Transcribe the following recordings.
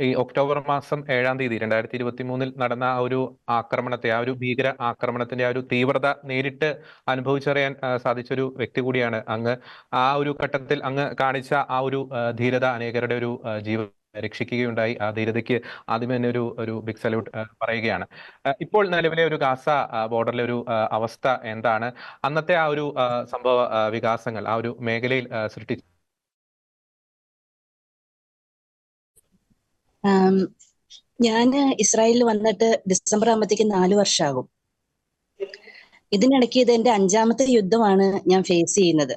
ഈ ഒക്ടോബർ മാസം ഏഴാം തീയതി രണ്ടായിരത്തി ഇരുപത്തി മൂന്നിൽ നടന്ന ആ ഒരു ആക്രമണത്തെ ആ ഒരു ഭീകര ആക്രമണത്തിന്റെ ആ ഒരു തീവ്രത നേരിട്ട് അനുഭവിച്ചറിയാൻ സാധിച്ച ഒരു വ്യക്തി കൂടിയാണ് അങ്ങ്. ആ ഒരു ഘട്ടത്തിൽ അങ്ങ് കാണിച്ച ആ ഒരു ധീരത അനേകരുടെ ഒരു ജീവ രക്ഷിക്കുകയുണ്ടായി. ആ ധീരതയ്ക്ക് ആദ്യമേ തന്നെ ഒരു ഒരു ബിഗ് സല്യൂട്ട് പറയുകയാണ്. ഇപ്പോൾ നിലവിലെ ഒരു ഗാസ ബോർഡറിലെ ഒരു അവസ്ഥ എന്താണ്? അന്നത്തെ ആ ഒരു സംഭവ വികാസങ്ങൾ ആ ഒരു മേഖലയിൽ സൃഷ്ടിച്ച ഞാൻ ഇസ്രായേലിൽ വന്നിട്ട് ഡിസംബർ ആകുമ്പോഴത്തേക്ക് നാല് വർഷമാകും ഇതിനിടയ്ക്ക് ഇത് എന്റെ അഞ്ചാമത്തെ യുദ്ധമാണ് ഞാൻ ഫേസ് ചെയ്യുന്നത്.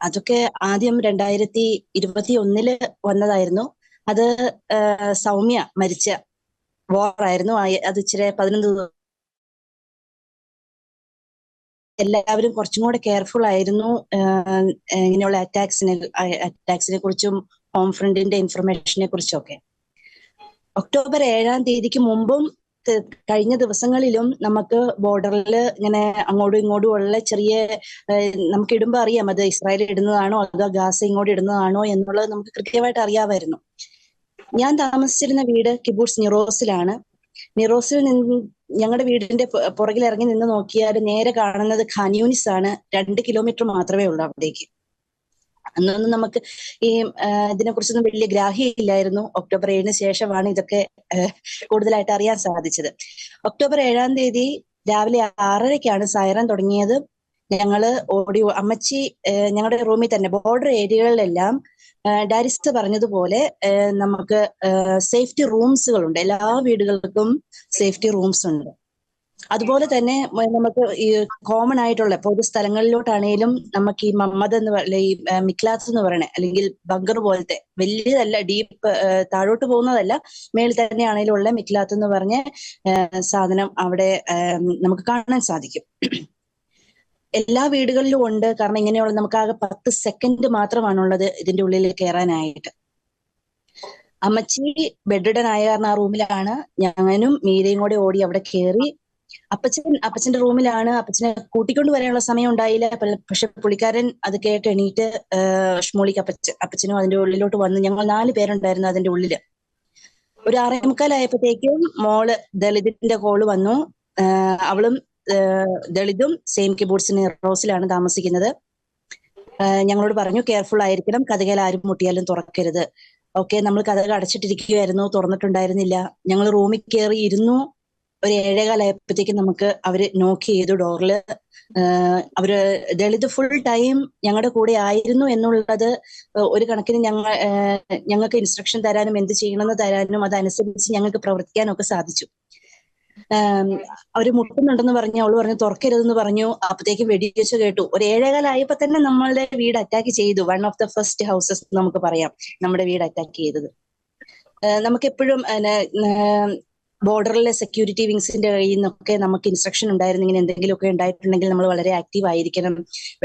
അതൊക്കെ ആദ്യം രണ്ടായിരത്തി ഇരുപത്തി ഒന്നിൽ വന്നതായിരുന്നു. അത് സൗമ്യ മരിച്ച വാറായിരുന്നു അത് ഇച്ചിരി പതിനൊന്ന് എല്ലാവരും കുറച്ചും കൂടെ കെയർഫുൾ ആയിരുന്നു. ഇങ്ങനെയുള്ള അറ്റാക്സിനെ അറ്റാക്സിനെ കുറിച്ചും ഹോം ഫ്രണ്ടിന്റെ ഇൻഫർമേഷനെ കുറിച്ചും ഒക്കെ. ഒക്ടോബർ ഏഴാം തീയതിക്ക് മുമ്പും കഴിഞ്ഞ ദിവസങ്ങളിലും നമുക്ക് ബോർഡറിൽ ഇങ്ങനെ അങ്ങോട്ടും ഇങ്ങോട്ടും ഉള്ള ചെറിയ നമുക്ക് ഇടുമ്പോൾ അറിയാം അത് ഇസ്രായേൽ ഇടുന്നതാണോ അതോ ഗാസ ഇങ്ങോട്ട് ഇടുന്നതാണോ എന്നുള്ളത് നമുക്ക് കൃത്യമായിട്ട് അറിയാമായിരുന്നു. ഞാൻ താമസിച്ചിരുന്ന വീട് കിബൂട്ട്സ് നിറോസിലാണ്. നിറോസിൽ നിന്ന് ഞങ്ങളുടെ വീടിന്റെ പുറകിൽ ഇറങ്ങി നിന്ന് നോക്കിയാൽ നേരെ കാണുന്നത് ഖാനിയൂനിസ് ആണ് രണ്ട് കിലോമീറ്റർ മാത്രമേ ഉള്ളൂ അവിടേക്ക്. അന്നൊന്നും നമുക്ക് ഈ ഇതിനെ കുറിച്ചൊന്നും വലിയ ഗ്രാഹ്യമില്ലായിരുന്നു. ഒക്ടോബർ ഏഴിന് ശേഷമാണ് ഇതൊക്കെ കൂടുതലായിട്ട് അറിയാൻ സാധിച്ചത്. ഒക്ടോബർ ഏഴാം തീയതി രാവിലെ ആറരയ്ക്കാണ് സൈറൻ തുടങ്ങിയത്. ഞങ്ങൾ ഓടി അമ്മച്ചി ഞങ്ങളുടെ റൂമിൽ തന്നെ ബോർഡർ ഏരിയകളിലെല്ലാം ഡാരിസ് പറഞ്ഞതുപോലെ നമുക്ക് സേഫ്റ്റി റൂംസുകളുണ്ട്. എല്ലാ വീടുകൾക്കും സേഫ്റ്റി റൂംസ് ഉണ്ട് അതുപോലെ തന്നെ നമുക്ക് ഈ കോമൺ ആയിട്ടുള്ള പൊതു സ്ഥലങ്ങളിലോട്ടാണേലും നമുക്ക് ഈ മമ്മദ് എന്ന് പറയുന്ന ഈ മിക്ലാസ് എന്ന് പറയണേ അല്ലെങ്കിൽ ബങ്കർ പോലത്തെ വലിയതല്ല ഡീപ്പ് താഴോട്ട് പോകുന്നതല്ല മേളിൽ തന്നെയാണെങ്കിലും ഉള്ള മിക്ലാത്ത് എന്ന് പറഞ്ഞ സാധനം അവിടെ നമുക്ക് കാണാൻ സാധിക്കും. എല്ലാ വീടുകളിലും ഉണ്ട്. കാരണം ഇങ്ങനെയുള്ള നമുക്ക് ആകെ പത്ത് സെക്കൻഡ് മാത്രമാണുള്ളത് ഇതിന്റെ ഉള്ളിൽ കയറാനായിട്ട് അമ്മച്ചി ബെഡ്രിഡൻ ആയ കാരണം ആ റൂമിലാണ് ഞാനും മീരയും കൂടെ ഓടി അവിടെ കയറി അപ്പച്ചൻ അപ്പച്ചന്റെ റൂമിലാണ്. അപ്പച്ചനെ കൂട്ടിക്കൊണ്ട് വരാനുള്ള സമയം ഉണ്ടായില്ല. പക്ഷെ പുള്ളിക്കാരൻ അത് കേട്ട് എണീറ്റ് ഷ്മോളിക്ക് അപ്പച്ച അപ്പച്ചനും അതിന്റെ ഉള്ളിലോട്ട് വന്ന് ഞങ്ങൾ നാല് പേരുണ്ടായിരുന്നു അതിന്റെ ഉള്ളിൽ. ഒരു ആറേ മുക്കാലായപ്പോഴത്തേക്കും മോൾ ദളിതിന്റെ കോൾ വന്നു. അവളും ദളിതും സെയിം കിബോർഡ്സിന് റോസിലാണ് താമസിക്കുന്നത്. ഞങ്ങളോട് പറഞ്ഞു കെയർഫുൾ ആയിരിക്കണം. കഥകൾ ആരും മുട്ടിയാലും തുറക്കരുത്. ഓക്കെ നമ്മൾ കഥകൾ അടച്ചിട്ടിരിക്കുകയായിരുന്നു തുറന്നിട്ടുണ്ടായിരുന്നില്ല. ഞങ്ങൾ റൂമിൽ കയറി ഇരുന്നു. ഒരു ഏഴേകാലായപ്പോഴത്തേക്ക് നമുക്ക് അവർ നോക്ക് ചെയ്തു ഡോറിൽ അവർ ദളിത് ഫുൾ ടൈം ഞങ്ങളുടെ കൂടെ ആയിരുന്നു എന്നുള്ളത് ഒരു കണക്കിന് ഞങ്ങൾ ഞങ്ങൾക്ക് ഇൻസ്ട്രക്ഷൻ തരാനും എന്ത് ചെയ്യണമെന്ന് തരാനും അതനുസരിച്ച് ഞങ്ങൾക്ക് പ്രവർത്തിക്കാനും ഒക്കെ സാധിച്ചു അവർ മുട്ടുന്നുണ്ടെന്ന് പറഞ്ഞു അവൾ പറഞ്ഞു തുറക്കരുതെന്ന് പറഞ്ഞു. അപ്പത്തേക്ക് വെടിവെച്ച് കേട്ടു. ഒരു ഏഴേകാലായപ്പോ തന്നെ നമ്മളുടെ വീട് അറ്റാക്ക് ചെയ്തു. One of the first houses നമുക്ക് പറയാം നമ്മുടെ വീട് അറ്റാക്ക് ചെയ്തത്. നമുക്ക് എപ്പോഴും ബോർഡറിലെ സെക്യൂരിറ്റി വിങ്സിന്റെ കയ്യിൽ നിന്നൊക്കെ നമുക്ക് ഇൻസ്ട്രക്ഷൻ ഉണ്ടായിരുന്നു. ഇങ്ങനെ എന്തെങ്കിലുമൊക്കെ ഉണ്ടായിട്ടുണ്ടെങ്കിൽ നമ്മൾ വളരെ ആക്റ്റീവ് ആയിരിക്കണം.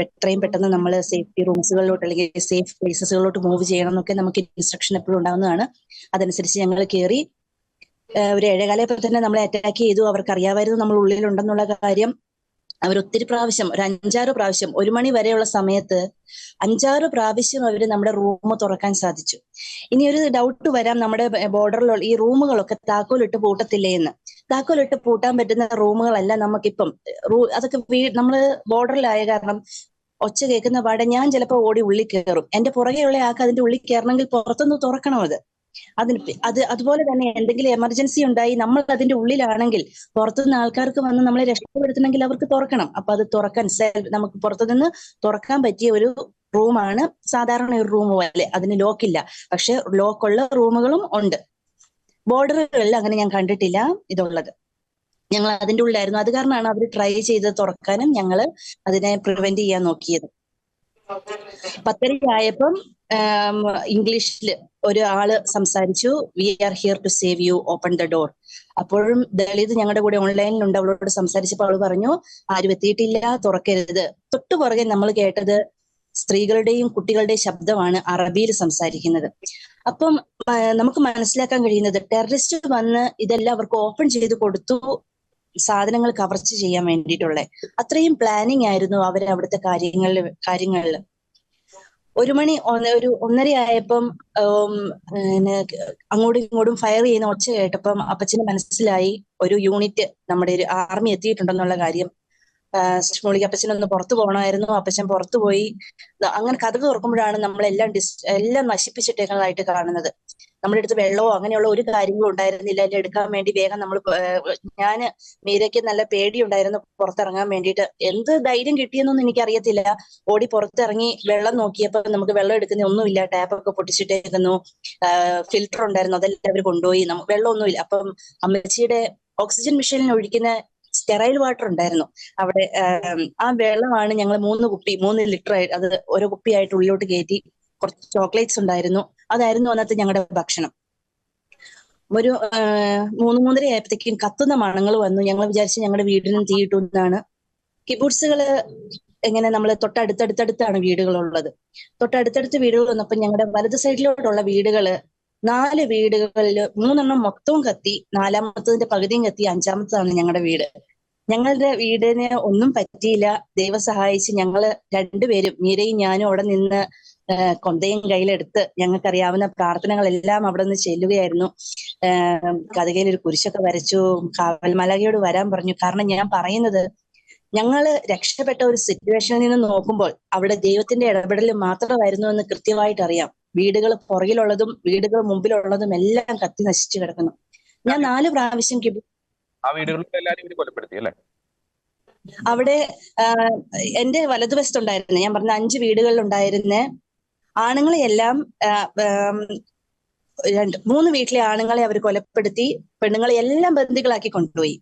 എത്രയും പെട്ടെന്ന് നമ്മൾ സേഫ്റ്റി റൂംസുകളിലോട്ട് അല്ലെങ്കിൽ സേഫ് പ്ലേസസുകളിലോട്ട് മൂവ് ചെയ്യണം എന്നൊക്കെ നമുക്ക് ഇൻസ്ട്രക്ഷൻ എപ്പോഴും ഉണ്ടാവുന്നതാണ്. അതനുസരിച്ച് ഞങ്ങൾ കയറി ഒരു ഏഴേകാലയപ്പോൾ തന്നെ നമ്മളെ അറ്റാക്ക് ചെയ്തു. അവർക്ക് അറിയാമായിരുന്നു നമ്മൾ ഉള്ളിലുണ്ടെന്നുള്ള കാര്യം. അവർ ഒത്തിരി പ്രാവശ്യം ഒരു അഞ്ചാറ് പ്രാവശ്യം ഒരു മണി വരെയുള്ള സമയത്ത് അഞ്ചാറ് പ്രാവശ്യം അവർ നമ്മുടെ റൂം തുറക്കാൻ സാധിച്ചു. ഇനി ഒരു ഡൗട്ട് വരാം നമ്മുടെ ബോർഡറിലുള്ള ഈ റൂമുകളൊക്കെ താക്കോലിട്ട് പൂട്ടത്തില്ലേ എന്ന്. താക്കോലിട്ട് പൂട്ടാൻ പറ്റുന്ന റൂമുകളല്ല നമുക്കിപ്പം റൂ അതൊക്കെ നമ്മൾ ബോർഡറിലായ കാരണം ഒച്ച കേൾക്കുന്ന പാടെ ഞാൻ ചിലപ്പോൾ ഓടി ഉള്ളിൽ കയറും. എന്റെ പുറകെയുള്ള ആൾക്ക് അതിന്റെ ഉള്ളിൽ കയറണമെങ്കിൽ പുറത്തുനിന്ന് തുറക്കണം അത് അതിന് അത് അതുപോലെ തന്നെ എന്തെങ്കിലും എമർജൻസി ഉണ്ടായി നമ്മൾ അതിന്റെ ഉള്ളിലാണെങ്കിൽ പുറത്തുനിന്ന് ആൾക്കാർക്ക് വന്ന് നമ്മളെ രക്ഷപ്പെടുത്തണമെങ്കിൽ അവർക്ക് തുറക്കണം. അപ്പൊ അത് തുറക്കാൻ നമുക്ക് പുറത്തുനിന്ന് തുറക്കാൻ പറ്റിയ ഒരു റൂമാണ് സാധാരണ ഒരു റൂം പോലെ. അതിന് ലോക്കില്ല പക്ഷെ ലോക്കുള്ള റൂമുകളും ഉണ്ട്. ബോർഡറുകളിൽ അങ്ങനെ ഞാൻ കണ്ടിട്ടില്ല ഇതുള്ളത്. ഞങ്ങൾ അതിന്റെ ഉള്ളിലായിരുന്നു. അത് കാരണമാണ് അവർ ട്രൈ ചെയ്ത് തുറക്കാനും ഞങ്ങൾ അതിനെ പ്രിവെന്റ് ചെയ്യാൻ നോക്കിയത്. പത്തരയായപ്പം ഇംഗ്ലീഷിൽ ഒരാൾ ആൾ സംസാരിച്ചു we are here to save you open the door അപ്പോഴും ദളിത് ഞങ്ങളുടെ കൂടെ ഓൺലൈനിൽ ഓൺലൈനിലുണ്ട്. അവളോട് സംസാരിച്ചപ്പോൾ അവൾ പറഞ്ഞു ആരും എത്തിയിട്ടില്ല തുറക്കരുത്. തൊട്ടു പുറകെ നമ്മൾ കേട്ടത് സ്ത്രീകളുടെയും കുട്ടികളുടെയും ശബ്ദമാണ് അറബിയിൽ സംസാരിക്കുന്നത്. അപ്പം നമുക്ക് മനസ്സിലാക്കാൻ കഴിയുന്നത് ടെററിസ്റ്റ് വന്ന് ഇതെല്ലാം അവർക്ക് ഓപ്പൺ ചെയ്ത് കൊടുത്തു സാധനങ്ങൾ കവർച്ച ചെയ്യാൻ വേണ്ടിയിട്ടുള്ളത് അത്രയും പ്ലാനിങ് ആയിരുന്നു അവർ അവിടുത്തെ കാര്യങ്ങളിൽ കാര്യങ്ങളിൽ ഒരു മണി ഒരു ഒന്നര ആയപ്പം അങ്ങോട്ടും ഇങ്ങോട്ടും ഫയർ ചെയ്യുന്ന ഒച്ച കേട്ടപ്പം അപ്പച്ചന് മനസ്സിലായി ഒരു യൂണിറ്റ് നമ്മുടെ ഒരു ആർമി എത്തിയിട്ടുണ്ടെന്നുള്ള കാര്യം. സ്മോളിക്ക് അപ്പച്ചൻ ഒന്ന് പുറത്തു പോകണമായിരുന്നു. അപ്പച്ചൻ പുറത്തു പോയി. അങ്ങനെ കഥ തുറക്കുമ്പോഴാണ് നമ്മളെല്ലാം ഡിസ് എല്ലാം നശിപ്പിച്ചിട്ടേക്കുന്നതായിട്ട് കാണുന്നത്. നമ്മുടെ അടുത്ത് വെള്ളമോ അങ്ങനെയുള്ള ഒരു കാര്യങ്ങളും ഉണ്ടായിരുന്നില്ല. എല്ലാം എടുക്കാൻ വേണ്ടി വേഗം നമ്മൾ ഞാൻ മീരയ്ക്ക് നല്ല പേടിയുണ്ടായിരുന്നു പുറത്തിറങ്ങാൻ വേണ്ടിയിട്ട്. എന്ത് ധൈര്യം കിട്ടിയെന്നൊന്നും എനിക്കറിയത്തില്ല. ഓടി പുറത്തിറങ്ങി വെള്ളം നോക്കിയപ്പോൾ നമുക്ക് വെള്ളം എടുക്കുന്ന ഒന്നുമില്ല. ടാപ്പൊക്കെ പൊട്ടിച്ചിട്ടേക്കുന്നു. ഫിൽറ്റർ ഉണ്ടായിരുന്നു. അതെല്ലാം അവർ കൊണ്ടുപോയി. വെള്ളമൊന്നുമില്ല. അപ്പം അമ്മച്ചിയുടെ ഓക്സിജൻ മെഷീനിൽ ഒഴിക്കുന്ന സ്റ്റെറൈൽ വാട്ടർ ഉണ്ടായിരുന്നു. അവിടെ ആം, വെള്ളമാണ് ഞങ്ങൾ മൂന്ന് കുപ്പി മൂന്ന് ലിറ്റർ അത് ഓരോ കുപ്പിയായിട്ട് ഉള്ളിലോട്ട് കയറ്റി കുറച്ച് ചോക്ലേറ്റ്സ് ഉണ്ടായിരുന്നു. അതായിരുന്നു അന്നത്തെ ഞങ്ങളുടെ ഭക്ഷണം. ഒരു മൂന്ന് മൂന്നര ആയപ്പോഴത്തേക്കും കത്തുന്ന മണങ്ങൾ വന്നു. ഞങ്ങൾ വിചാരിച്ച് ഞങ്ങളുടെ വീടിനും തീയിട്ടു എന്നാണ്. കിബൂട്സുകൾ എങ്ങനെ നമ്മൾ തൊട്ടടുത്തടുത്തടുത്താണ് വീടുകളുള്ളത്. തൊട്ടടുത്തടുത്ത് വീടുകൾ വന്നപ്പോൾ ഞങ്ങളുടെ വലത് സൈഡിലോട്ടുള്ള വീടുകൾ നാല് വീടുകളിൽ മൂന്നെണ്ണം മൊത്തവും കത്തി നാലാമത്തതിന്റെ പകുതിയും കത്തി അഞ്ചാമത്തതാണ് ഞങ്ങളുടെ വീട്. ഞങ്ങളുടെ വീടിന് ഒന്നും പറ്റിയില്ല. ദൈവം സഹായിച്ച് ഞങ്ങൾ രണ്ടുപേരും മീരയും ഞാനും അവിടെ നിന്ന് കൊന്തയും കയ്യിലെടുത്ത് ഞങ്ങൾക്കറിയാവുന്ന പ്രാർത്ഥനകളെല്ലാം അവിടെ നിന്ന് ചെല്ലുകയായിരുന്നു കഥകയിൽ ഒരു കുരിശൊക്കെ വരച്ചു കാവൽമലകയോട് വരാൻ പറഞ്ഞു. കാരണം ഞാൻ പറയുന്നത് ഞങ്ങൾ രക്ഷപ്പെട്ട ഒരു സിറ്റുവേഷനിൽ നിന്ന് നോക്കുമ്പോൾ അവിടെ ദൈവത്തിന്റെ ഇടപെടൽ മാത്രമായിരുന്നു എന്ന് കൃത്യമായിട്ട് അറിയാം വീടുകൾ പുറകിലുള്ളതും വീടുകൾ മുമ്പിലുള്ളതും എല്ലാം കത്തി നശിച്ചു കിടക്കുന്നു. ഞാൻ നാല് പ്രാവശ്യം കിബു അവിടെ എന്റെ വലതുവശത്തുണ്ടായിരുന്നു ഞാൻ പറഞ്ഞ അഞ്ച് വീടുകളിൽ ഉണ്ടായിരുന്ന ആണുങ്ങളെ എല്ലാം രണ്ട് മൂന്ന് വീട്ടിലെ ആണുങ്ങളെ അവർ കൊലപ്പെടുത്തി പെണ്ണുങ്ങളെ എല്ലാം ബന്ദികളാക്കി കൊണ്ടുപോയി.